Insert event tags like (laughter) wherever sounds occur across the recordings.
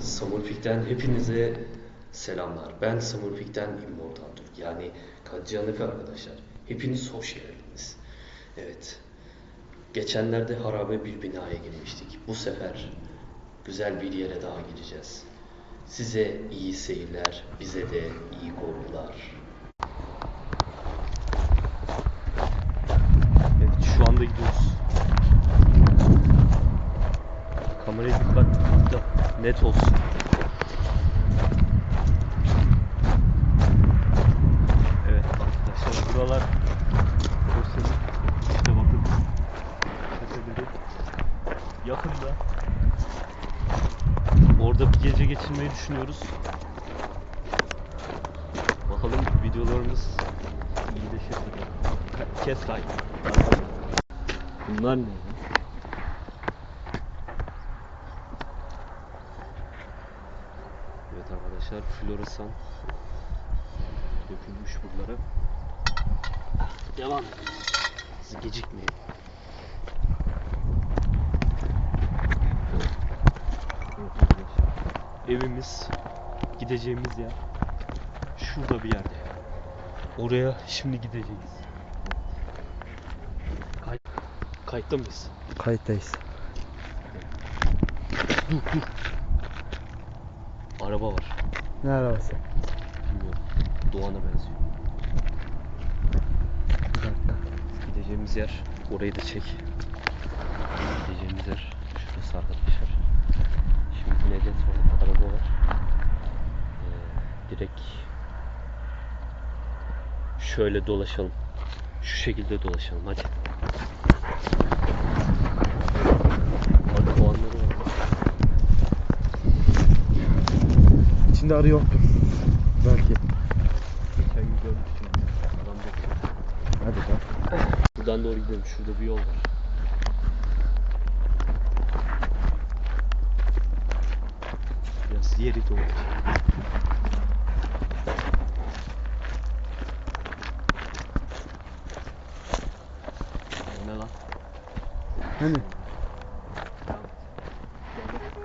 Samurfik'ten hepinize selamlar. Ben Samurfik'ten Immortal Türk. Yani Kadriyan Efe arkadaşlar. Hepiniz hoş geldiniz. Evet. Geçenlerde harabe bir binaya girmiştik. Bu sefer güzel bir yere daha gireceğiz. Size iyi seyirler, bize de iyi korkular. Evet, şu anda gidiyoruz. Net olsun. Evet arkadaşlar buralar Bursa'nın işte bakın tepeleri yakında. Orada bir gece geçirmeyi düşünüyoruz. Bakalım videolarımız iyileşirse de. Ka- Kes like. Bunlar ne? ya? Evet arkadaşlar floresan dökülmüş buralara. Devam edelim. Siz gecikmeyin. Evimiz, gideceğimiz yer şurada bir yerde. Oraya şimdi gideceğiz. Kay Kayıtta mıyız? Kayıttayız. Dur dur. Araba var. Ne arabası? Bilmiyorum. Doğan'a benziyor. Bir dakika. Gideceğimiz yer orayı da çek. Gideceğimiz yer şurası arkadaşlar. Şimdi Necdet var, araba var. Ee, direkt şöyle dolaşalım. Şu şekilde dolaşalım hadi. Orada kovanları var. İçinde arı yoktur. Belki. Hadi bak. Buradan doğru gidelim. Şurada bir yol var. Biraz yeri doğru. Ne lan? Hani? Devam et.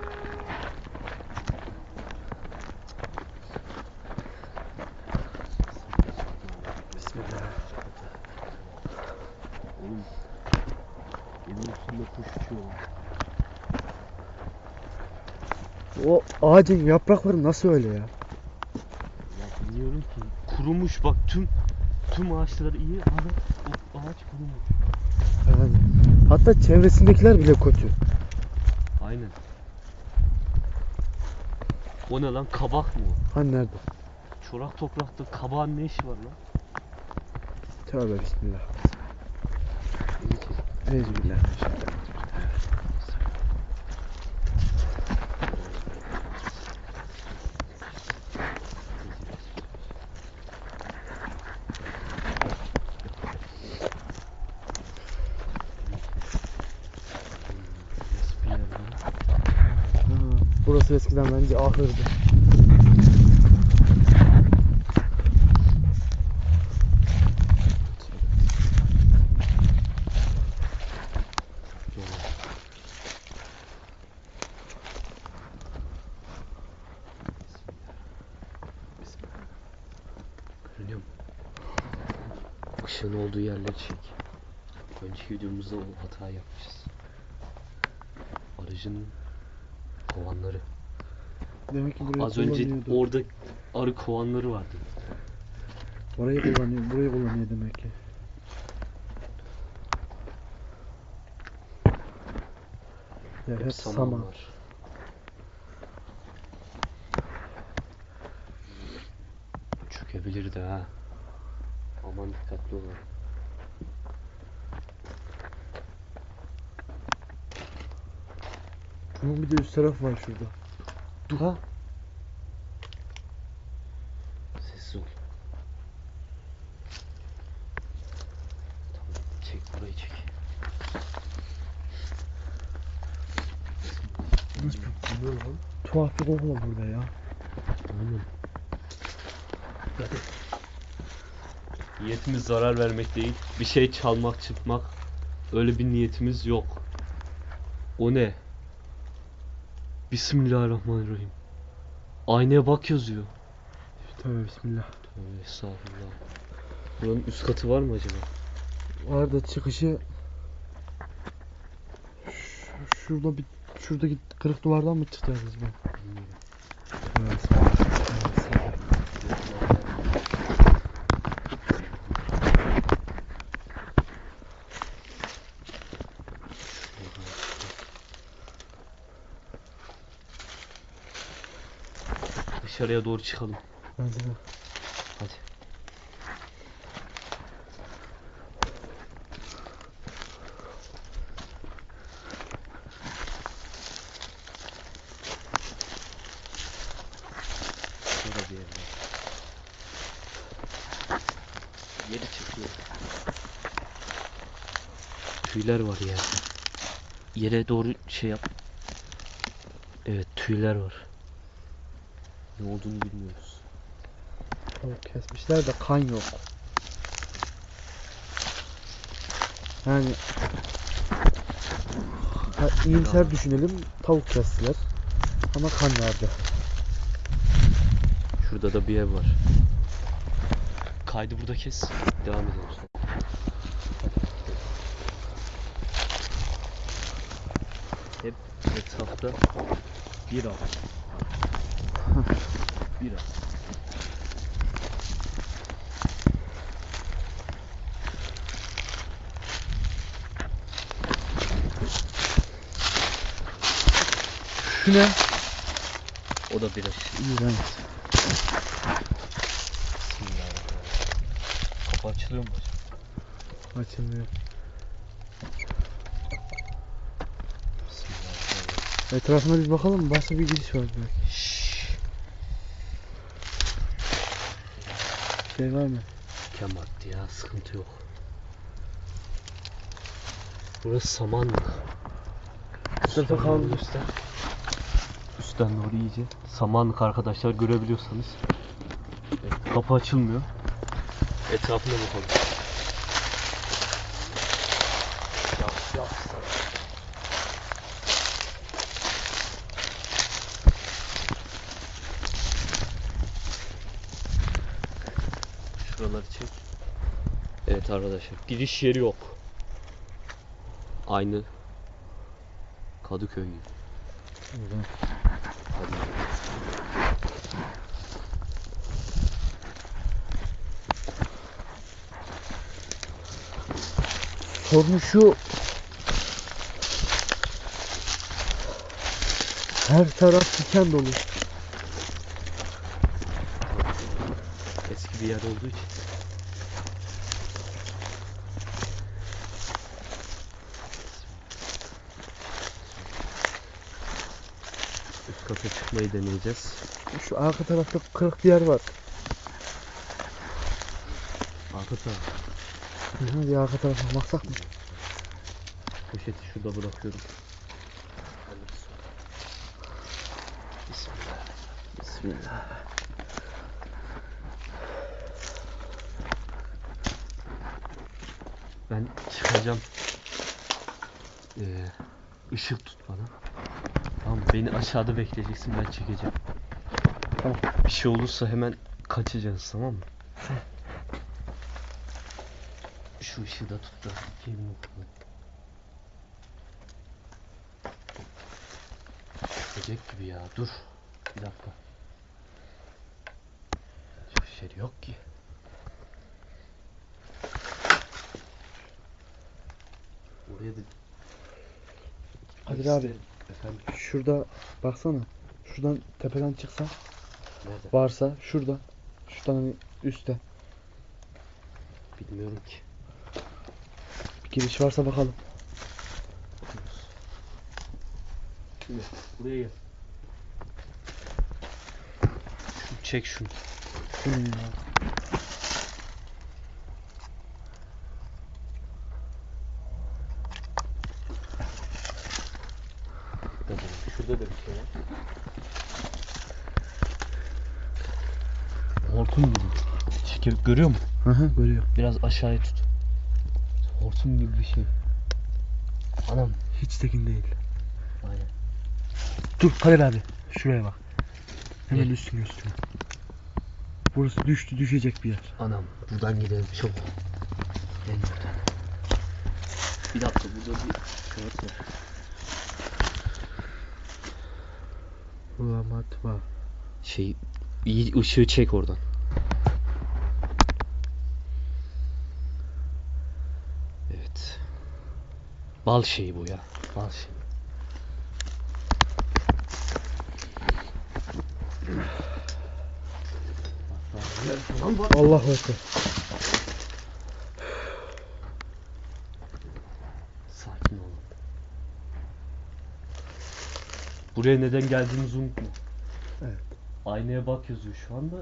Bismillah. Oğlum. Evin üstünde kuş uçuyor. lan. O ağacın yaprakları nasıl öyle ya? Ya bilmiyorum ki. Kurumuş bak tüm tüm ağaçlar iyi ama o ağaç kurumuş. Yani. Hatta çevresindekiler bile kötü. Aynen. O ne lan? Kabak mı o? Hani nerede? Çorak toprakta kabağın ne işi var lan? Tövbe bismillah. Beni çek. Ecbillah. Nasıl bir yer lan? Burası eskiden bence ahırdı. Işığın olduğu yerleri çek. Önceki videomuzda o hata yapmışız. Aracın kovanları. Demek ki burayı Az önce kullanıyordu. orada arı kovanları vardı. Orayı kullanıyor, burayı kullanıyor demek ki. Ya hep, saman var. Çökebilir de ha. Aman dikkatli olun. Bunun bir de üst taraf var şurada. Dur ha. Sessiz ol. Tamam, çek burayı çek. Nasıl bir böyle lan? Tuhaf bir koku var burada ya. Aynen. Niyetimiz zarar vermek değil. Bir şey çalmak, çıkmak. Öyle bir niyetimiz yok. O ne? Bismillahirrahmanirrahim. Aynaya bak yazıyor. Tövbe bismillah. Tövbe estağfurullah. Buranın üst katı var mı acaba? Vardı çıkışı Ş- şurada bir şuradaki kırık duvardan mı çıkacağız acaba? Bilmiyorum. Tövbe bismillah. Tövbe bismillah. Dışarıya doğru çıkalım. De. Hadi. Şurada bir yer var. Yeri çıkıyor. Tüyler var yerde. Yere doğru şey yap. Evet tüyler var. Ne olduğunu bilmiyoruz. Tavuk kesmişler de kan yok. Yani ha, iyimser düşünelim tavuk kestiler ama kan nerede? Şurada da bir ev var. Kaydı burada kes. Devam edelim sonra. Hep etrafta bir av. bir av. Şu ne? O da bir av. İğrenç. Kapı açılıyor mu? Açılmıyor. Etrafına bir bakalım? Başka bir giriş var belki. Şşş. Şey var mı? Kemattı ya sıkıntı yok. Burası samanlık. Sırta kalmış. üstten. Üstten doğru iyice. Samanlık arkadaşlar görebiliyorsanız. Evet, kapı açılmıyor. Etrafına bakalım. Şuraları çek. Evet arkadaşlar giriş yeri yok. Aynı Kadıköy gibi. Hadi. Sorun şu. Her taraf diken dolu. Bir yer olduğu için. Üst kata çıkmayı deneyeceğiz. Şu arka tarafta kırık bir yer var. Arka taraf. Hı hı, Bir arka tarafa baksak mı? Poşeti şurada bırakıyorum. Bismillah. Bismillah. Ben çıkacağım. Ee, ışık tut bana. Tamam beni aşağıda bekleyeceksin ben çekeceğim. Tamam. Bir şey olursa hemen kaçacağız tamam mı? Şu ışığı da tut da filmi. Çıkacak gibi ya dur. Bir dakika. Hiçbir şey yok ki. Da Kadir abi Efendim şurada baksana. Şuradan tepeden çıksan nerede? varsa şurada. Şuradan hani üstte. Bilmiyorum ki. Bir giriş varsa bakalım. Şimdi buraya gel. Şu, çek şunu. Bu ne ya? Şurada da bir şey var. Hortum gibi. Şeker görüyor musun? Hı hı görüyor. Biraz aşağıya tut. Hortum gibi bir şey. Anam. Hiç tekin değil. Aynen. Dur Kadir abi. Şuraya bak. Hemen Ne? üstüne üstüne. Burası düştü düşecek bir yer. Anam buradan gidelim çabuk. Gel buradan. Bir dakika burada bir kağıt var. Ulan matba. Şey iyi ışığı çek oradan. Evet. Bal şeyi bu ya. Bal şeyi. Allahu Ekber. Sakin olun. Buraya neden geldiğimizi unutma. Evet. Aynaya bak yazıyor şu anda.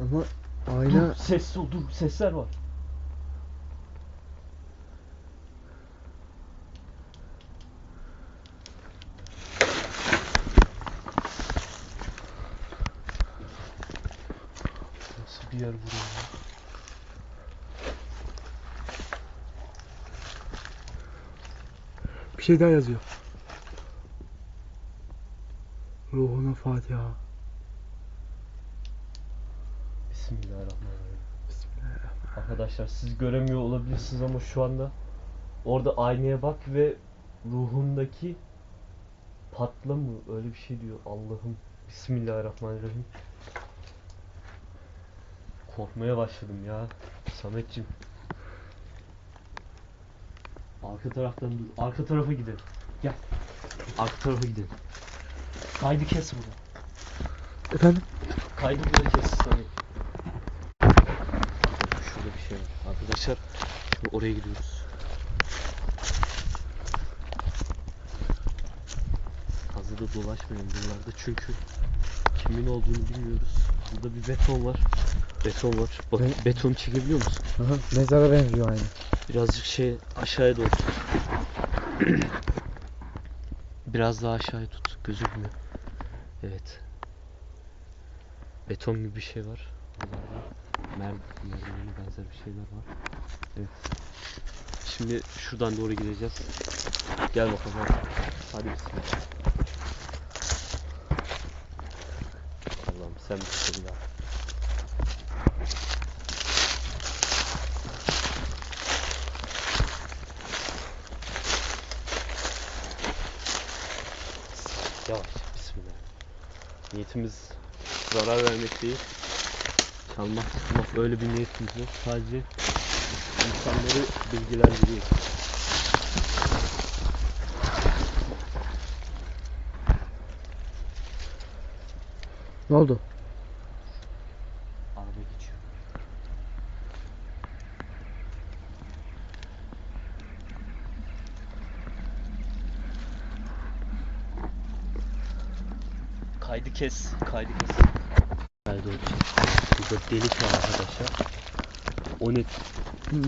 Ama Dur ayna ses ol dur sesler var. Nasıl bir yer burası? ya? bir şey daha yazıyor. Ruhuna Fatiha. Bismillahirrahmanirrahim. Bismillahirrahmanirrahim. Arkadaşlar siz göremiyor olabilirsiniz ama şu anda orada aynaya bak ve ruhundaki patla mı öyle bir şey diyor Allah'ım Bismillahirrahmanirrahim Korkmaya başladım ya Sametciğim Arka taraftan dur. Arka tarafa gidelim. Gel. Arka tarafa gidelim. Kaydı kes burada. Efendim? Kaydı burada kes. Samet Şurada bir şey var. Arkadaşlar Şimdi oraya gidiyoruz. Fazla da dolaşmayın. Buralarda çünkü kimin olduğunu bilmiyoruz. Burada bir beton var. Beton var. Bak Ne? betonu çekebiliyor musun? Aha, mezara benziyor aynı. Birazcık şey aşağıya doğru tut. (clears throat) Biraz daha aşağıya tut. Gözükmüyor. Evet. Beton gibi bir şey var. Buralarda mer merdivene benzer bir şeyler var. Evet. Şimdi şuradan doğru gideceğiz. Gel bakalım. Hadi, hadi bismillah. Sen bismillah. Yavaş, bismillah. Niyetimiz zarar vermek değil. Çalmak, tutmak öyle bir niyetimiz yok. Sadece insanları bilgilendiriyor. Ne oldu? Araba geçiyor. Kaydı kes, kaydı kes. Kaydı olacak. Burada delik var arkadaşlar. O ne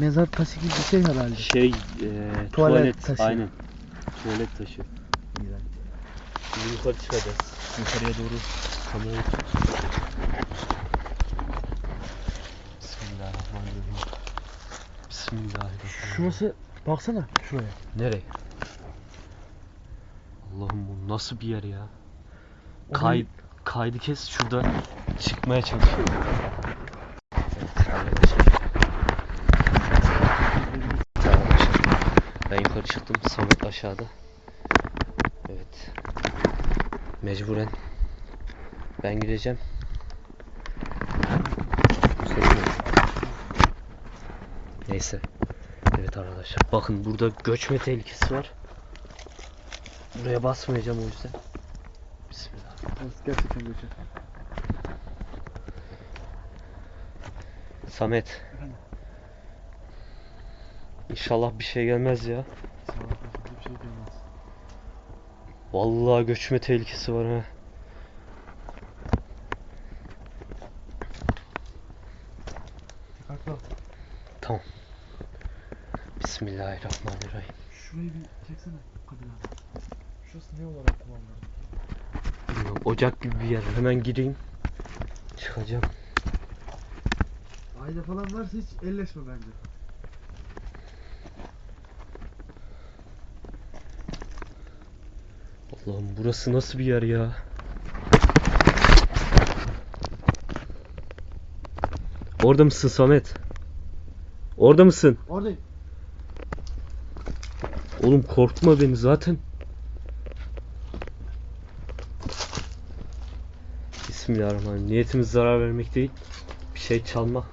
Mezar taşı gibi bir şey herhalde. şey, e, Tuvalet tuvalet, taşı. aynen. Tuvalet taşı. Şimdi yukarı çıkacağız. Yukarıya doğru kamerayı tut. Bismillahirrahmanirrahim. Bismillahirrahmanirrahim. Şurası baksana şuraya. Nereye? Allah'ım bu nasıl bir yer ya? Kay kaydı kes şurada çıkmaya. Arkadaşlar, Ben yukarı çıktım. Samet aşağıda. Evet. Mecburen ben gideceğim. Neyse. Evet arkadaşlar. Bakın burada göçme tehlikesi var. Buraya basmayacağım o yüzden. Bismillah. Gerçekten böyle. Samet. Efendim? İnşallah bir şey gelmez ya. Sana bir şey gelmez. Vallahi göçme tehlikesi var ha. Dikkatli ol. Tamam. Bismillahirrahmanirrahim. Şurayı bir çeksene Kadir abi. Şurası ne olarak kullanılır? Ocak gibi bir yer. Hemen gireyim. Çıkacağım. Ayda falan varsa hiç elleşme bence. Allah'ım burası nasıl bir yer ya? Orada mısın Samet? Orada mısın? Oradayım. Oğlum korkutma beni zaten. Bismillahirrahmanirrahim. Niyetimiz zarar vermek değil. Bir şey çalmak,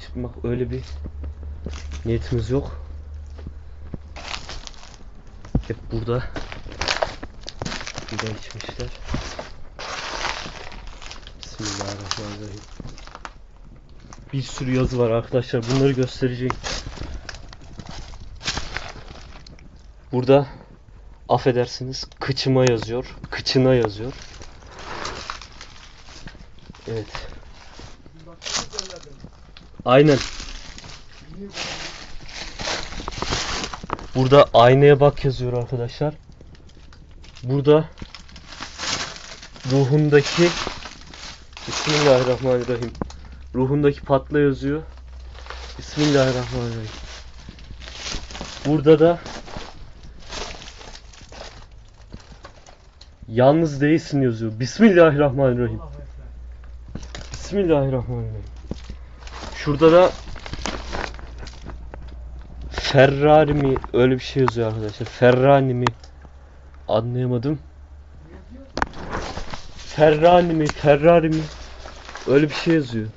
çıkmak öyle bir niyetimiz yok. Hep burada. Burada içmişler. Bismillahirrahmanirrahim. Bir sürü yazı var arkadaşlar. Bunları göstereceğim. Burada affedersiniz kıçıma yazıyor. Kıçına yazıyor. Evet. Aynen. Burada aynaya bak yazıyor arkadaşlar. Burada ruhundaki Bismillahirrahmanirrahim. Ruhundaki patla yazıyor. Bismillahirrahmanirrahim. Burada da Yalnız değilsin yazıyor. Bismillahirrahmanirrahim. Bismillahirrahmanirrahim. Şurada da Ferrari mi öyle bir şey yazıyor arkadaşlar. Ferrari mi anlayamadım. Ferrari mi Ferrari mi öyle bir şey yazıyor.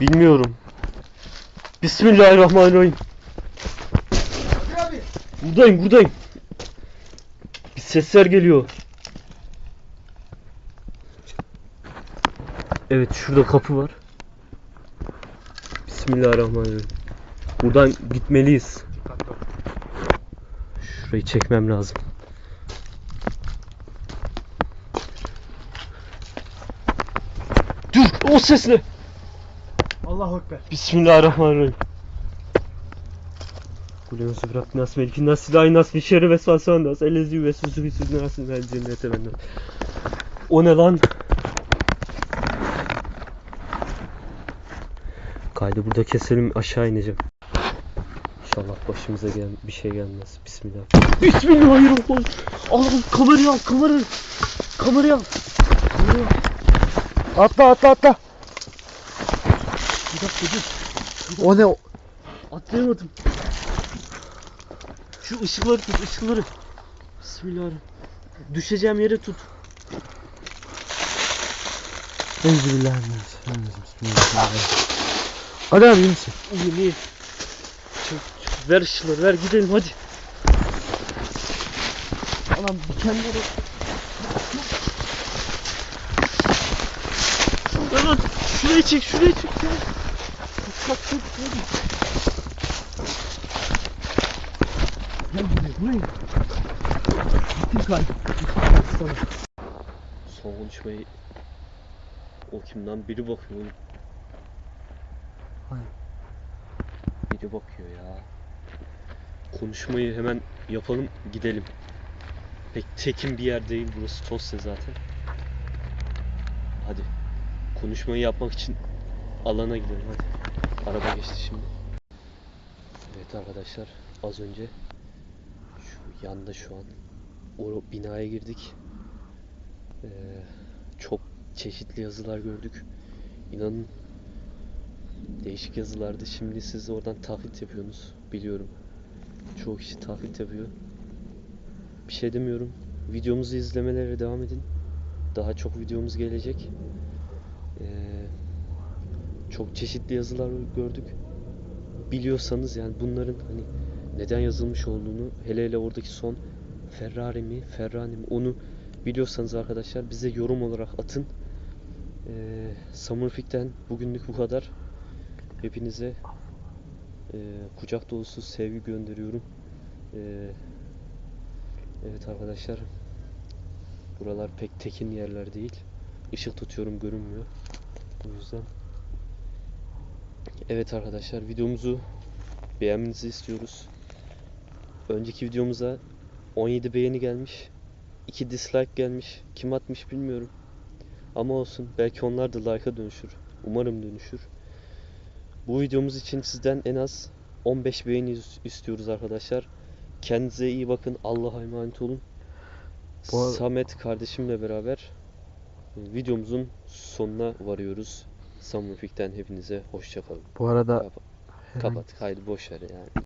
Bilmiyorum. Bismillahirrahmanirrahim. Hadi abi. Buradayım buradayım. Sesler geliyor. Evet şurada kapı var. Bismillahirrahmanirrahim. Buradan gitmeliyiz. Şurayı çekmem lazım. Dur o ses ne? Allahu Ekber. Bismillahirrahmanirrahim. Kulü nasıl bırak nas melki nas silahı nas bir şerri ve salsan nas elezi ve susu bir susu nasıl vel cennete benden. O ne lan? Kaydı burada keselim aşağı ineceğim. İnşallah başımıza gel bir şey gelmez. Bismillah. Bismillahirrahmanirrahim. Al kamerayı al kamerayı. Kamerayı al. Kamerayı al. Atla atla atla. Bir dakika dur. O ne? Atlayamadım. Şu ışıkları tut, ışıkları. Bismillahirrahmanirrahim. Düşeceğim yere tut. Bismillahirrahmanirrahim. Hadi abi iyi misin? İyi iyi. Çık, çık. Ver ışıkları, ver gidelim hadi. Anam dikenleri. Evet, şuraya çek, şuraya çek. ya. Kalk, kalk, hadi. Gittim. Son konuşmayı o kimden biri bakıyor oğlum. Hayır. Biri bakıyor ya. Konuşmayı hemen yapalım gidelim. Pek tekin bir yer değil burası Tosya zaten. Hadi. Konuşmayı yapmak için alana gidelim hadi. Araba geçti şimdi. Evet arkadaşlar az önce şu yanda şu an o binaya girdik. Ee, çok çeşitli yazılar gördük. İnanın değişik yazılardı. Şimdi siz oradan taklit yapıyorsunuz. Biliyorum. Çoğu kişi taklit yapıyor. Bir şey demiyorum. Videomuzu izlemelere devam edin. Daha çok videomuz gelecek. Ee, çok çeşitli yazılar gördük. Biliyorsanız yani bunların hani neden yazılmış olduğunu hele hele oradaki son Ferrari mi, Ferrari mi onu biliyorsanız arkadaşlar bize yorum olarak atın. Ee, Summerfik'ten bugünlük bu kadar. Hepinize e, kucak dolusu sevgi gönderiyorum. Ee, evet arkadaşlar. Buralar pek tekin yerler değil. Işık tutuyorum görünmüyor. O yüzden. Evet arkadaşlar videomuzu beğenmenizi istiyoruz. Önceki videomuza 17 beğeni gelmiş. 2 dislike gelmiş. Kim atmış bilmiyorum. Ama olsun. Belki onlar da like'a dönüşür. Umarım dönüşür. Bu videomuz için sizden en az 15 beğeni is- istiyoruz arkadaşlar. Kendinize iyi bakın. Allah'a emanet olun. Bu Samet kardeşimle beraber videomuzun sonuna varıyoruz. Samufik'ten hepinize hoşça kalın. Bu arada Kapat. Kapat. Haydi boş ver yani.